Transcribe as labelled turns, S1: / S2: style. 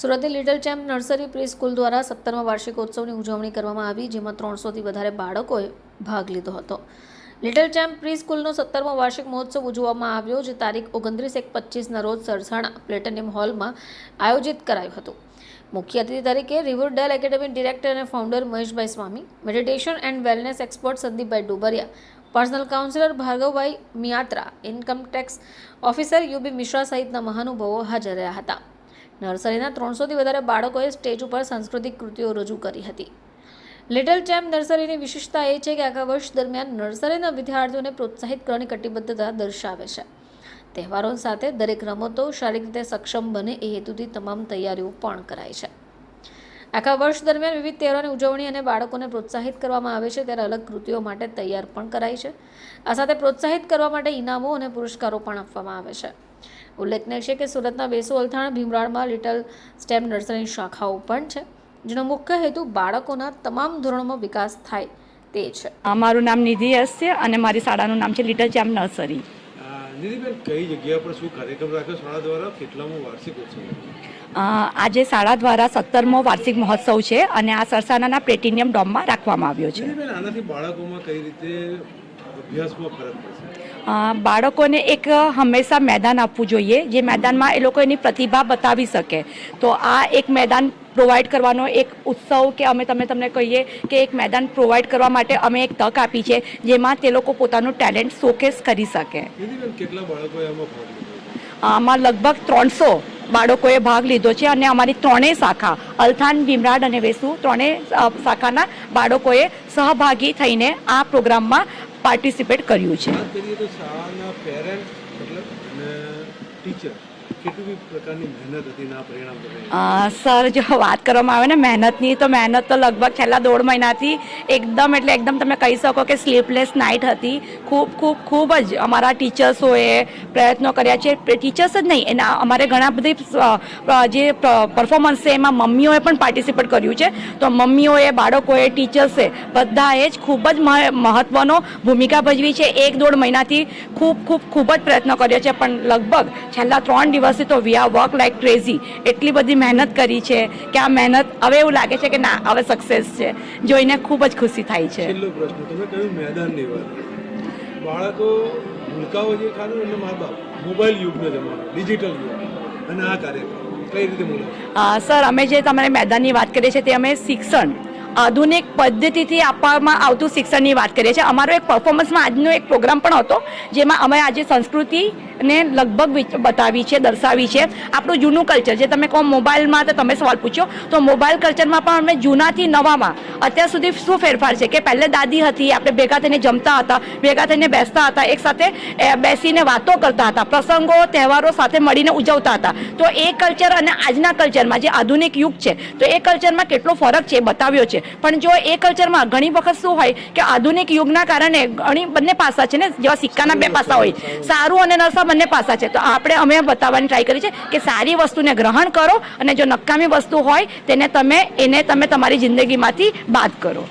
S1: સુરતની little champ nursery pre school દ્વારા સત્તરમા વાર્ષિકોત્સવની ઉજવણી કરવામાં આવી, જેમાં ત્રણસોથી વધારે બાળકોએ ભાગ લીધો હતો. લિટલ ચેમ્પ પ્રી સ્કૂલનો સત્તરમો વાર્ષિક મહોત્સવ ઉજવવામાં આવ્યો, જે તારીખ ઓગણત્રીસ એક પચીસના રોજ સરસાણા પ્લેટિનિયમ હોલમાં આયોજિત કરાયું હતું. મુખ્ય અતિથિ તરીકે રિવરડેલ એકેડેમી ડિરેક્ટર અને founder Maheshbhai Swami meditation and wellness expert Sandipbhai Dubariya personal counsellor Bhargavbhai Miyatra income tax officer U B Mishra સહિતના મહાનુભાવો હાજર રહ્યા હતા. નર્સરીના ત્રણસોથી વધારે બાળકોએ સ્ટેજ ઉપર સાંસ્કૃતિક કૃતિઓ રજૂ કરી હતી. લિટલ ચેમ્પ નર્સરીની વિશેષતા એ છે કે આખા વર્ષ દરમિયાન નર્સરીના વિદ્યાર્થીઓને પ્રોત્સાહિત કરવાની કટિબદ્ધતા દર્શાવે છે. તહેવારો સાથે દરેક રમતો શારીરિક રીતે સક્ષમ બને એ હેતુથી તમામ તૈયારીઓ પણ કરાય છે. આખા વર્ષ દરમિયાન વિવિધ તહેવારોની ઉજવણી અને બાળકોને પ્રોત્સાહિત કરવામાં આવે છે ત્યારે અલગ કૃતિઓ માટે તૈયાર પણ કરાય છે. આ સાથે પ્રોત્સાહિત કરવા માટે ઇનામો અને પુરસ્કારો પણ આપવામાં આવે છે. ઉલ્લેખનીય છે કે સુરતના વેસુ અલથાણ ભીમરાળમાં લિટલ સ્ટેમ નર્સરીની શાખાઓ પણ છે જેનો મુખ્ય હેતુ બાળકોના તમામ ધોરણોમાં વિકાસ થાય તે છે.
S2: અમારું મારું નામ નિધિ એસ છે અને મારી શાળાનું નામ છે લિટલ ચેમ્પ નર્સરી.
S3: નિધિબેન કઈ જગ્યા પર શું કાર્યક્રમ રાખ્યો? શાળા દ્વારા કેટલામો વાર્ષિક ઉત્સવ?
S2: આજે શાળા દ્વારા સત્તરમો વાર્ષિક મહોત્સવ છે અને આ સરસાનાના પ્લેટિનિયમ ડોમમાં રાખવામાં આવ્યો છે.
S3: આનાથી બાળકોમાં કઈ રીતે અભ્યાસમાં ફરક પડશે
S2: બાળકોને એક હંમેશા મેદાન આપવું જોઈએ. જે મેદાનમાં એ લોકો એની પ્રતિભા બતાવી શકે. તો આ એક મેદાન પ્રોવાઈડ કરવાનો એક ઉત્સવ કે અમે તમે તમને કહીએ કે એક મેદાન પ્રોવાઈડ કરવા માટે અમે એક તક આપી છે જેમાં તે લોકો પોતાનું ટેલેન્ટ શોકેસ કરી શકે.
S3: આમાં
S2: લગભગ ત્રણસો બાળકોએ ભાગ લીધો છે અને અમારી ત્રણેય શાખા અલથાન ભીમરાડ અને વેસુ ત્રણેય શાખાના બાળકોએ સહભાગી થઈને આ પ્રોગ્રામમાં પાર્ટિસિપેટ કર્યું છે. સર, જો વાત કરવામાં આવે ને, મહેનતની તો મહેનત તો લગભગ છેલ્લા દોઢ મહિનાથી એકદમ એટલે એકદમ તમે કહી શકો કે સ્લીપલેસ નાઇટ હતી. ખૂબ ખૂબ ખૂબ જ અમારા ટીચર્સોએ પ્રયત્નો કર્યા છે. ટીચર્સ જ નહીં, એના અમારે ઘણા બધી જે પરફોર્મન્સ છે, એમાં મમ્મીઓએ પણ પાર્ટિસિપેટ કર્યું છે. તો મમ્મીઓએ, બાળકોએ, ટીચર્સે બધાએ જ ખૂબ જ મહ- મહત્વનો ભૂમિકા ભજવી છે. એક દોઢ મહિનાથી ખૂબ ખૂબ ખૂબ જ પ્રયત્નો કર્યો છે. પણ લગભગ છેલ્લા ત્રણ દિવસથી તો we are work like crazy એટલી બધી મહેનત કરી છે કે આ મહેનત હવે એવું લાગે છે કે ના હવે સક્સેસ છે. જોઈને ખૂબ જ ખુશી થાય છે.
S3: પ્રશ્ન તમે કહ્યું મેદાનની વાત બાળકો ભૂલકાઓ જે ખાધું એમને મા બાપ મોબાઈલ યુગનો જમાનો ડિજિટલ યુગ. અને આ કાર્યક્રમ કઈ રીતે
S2: સર અમે જે તમારે મેદાનની વાત કરીએ છીએ તે અમે શિક્ષણ આધુનિક પદ્ધતિથી આપવામાં આવતું શિક્ષણની વાત કરીએ છીએ. અમારો એક પરફોર્મન્સમાં આજનો એક પ્રોગ્રામ પણ હતો જેમાં અમે આજે સંસ્કૃતિને લગભગ બતાવી છે, દર્શાવી છે આપણું જૂનું કલ્ચર જે તમે કહો મોબાઈલમાં તો તમે સવાલ પૂછ્યો. તો મોબાઈલ કલ્ચરમાં પણ અમે જૂનાથી નવામાં. અત્યાર સુધી શું ફેરફાર છે કે પહેલે દાદી હતી, આપણે ભેગા થઈને જમતા હતા, ભેગા થઈને બેસતા હતા, એક સાથે બેસીને વાતો કરતા હતા, પ્રસંગો, તહેવારો સાથે મળીને ઉજવતા હતા. તો એ કલ્ચર અને આજના કલ્ચરમાં જે આધુનિક યુગ છે, તો એ કલ્ચરમાં કેટલો ફરક છે એ બતાવ્યો છે. પણ જો એ કલ્ચરમાં ઘણી વખત શું હોય કે આધુનિક યુગના કારણે ઘણી બંને પાસા છે ને, જેવા સિક્કાના બે પાસા હોય. સારું અને નરસા બંને પાસા છે. તો આપણે અમે બતાવવાની ટ્રાય કરી છે કે સારી વસ્તુને ગ્રહણ કરો અને જો નકામી વસ્તુ હોય તેને તમે, એને તમે તમારી જિંદગીમાંથી બાદ કરો.